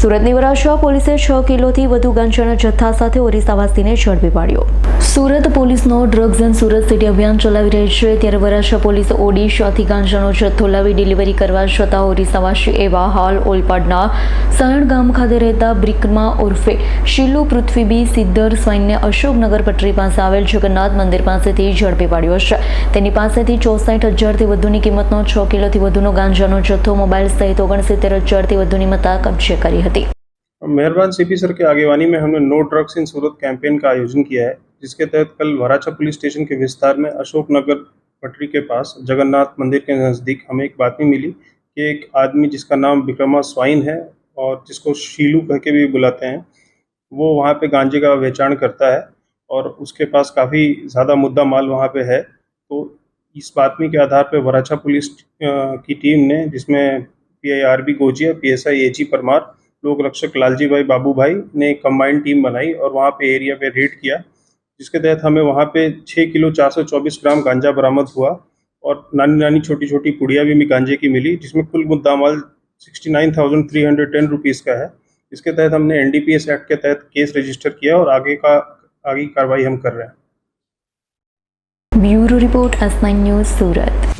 સુરતની વરાછા પોલીસે છ કિલોથી વધુ ગાંજાના જથ્થા સાથે ઓરિસ્સાવાસીને ઝડપી પાડ્યો. સુરત પોલીસનો ડ્રગ્સ એન્ડ સુરત સિટી અભિયાન ચલાવી રહી છે. ત્યારે વરાછા પોલીસ ઓડિશાથી ગાંજાનો જથ્થો લાવી ડિલિવરી કરવા જતા ઓરિસ્સાવાસી એવા હાલ ઓલપાડના સણ ગામ ખાતે રહેતા બ્રિકમાં ઉર્ફે શિલુ પૃથ્વીબી સિદ્ધર સ્વાઈનને અશોકનગર પટરી પાસે આવેલ જગન્નાથ મંદિર પાસેથી ઝડપી પાડ્યો છે. તેની પાસેથી ચોસઠ હજારથી વધુની કિંમતનો છ કિલોથી વધુનો ગાંજાનો જથ્થો મોબાઈલ સહિત ઓગણસિત્તેર હજારથી વધુની મતા કબજે કરી હતી. मेहरबान सीपी सर के आगेवानी में हमने no drugs in Surat campaign का आयोजन किया है, जिसके तहत कल वराछा पुलिस स्टेशन के विस्तार में अशोकनगर पटरी के पास जगन्नाथ मंदिर के नज़दीक हमें एक बातमी मिली कि एक आदमी जिसका नाम विक्रमा स्वाइन है और जिसको शीलू कह के भी बुलाते हैं, वो वहाँ पे गांजे का बेचान करता है और उसके पास काफ़ी ज़्यादा मुद्दा माल वहाँ पे है। तो इस बातमी के आधार पे वराछा पुलिस की टीम ने, जिसमें P I R B Gojiya P S I A G Parmar लोक रक्षक लालजी भाई बाबू भाई ने कंबाइंड टीम बनाई और वहाँ पे एरिया पे रेड किया, जिसके तहत हमें वहाँ पे छः किलो 424 ग्राम गांजा बरामद हुआ और नानी नानी छोटी छोटी पुड़िया भी गांजे की मिली, जिसमें कुल मुद्दा माल sixty nine thousand three hundred ten rupees का है। इसके तहत हमने एनडीपीएस एक्ट के तहत केस रजिस्टर किया और आगे का, आगे कार्रवाई हम कर रहे हैं। Bureau report news, Surat.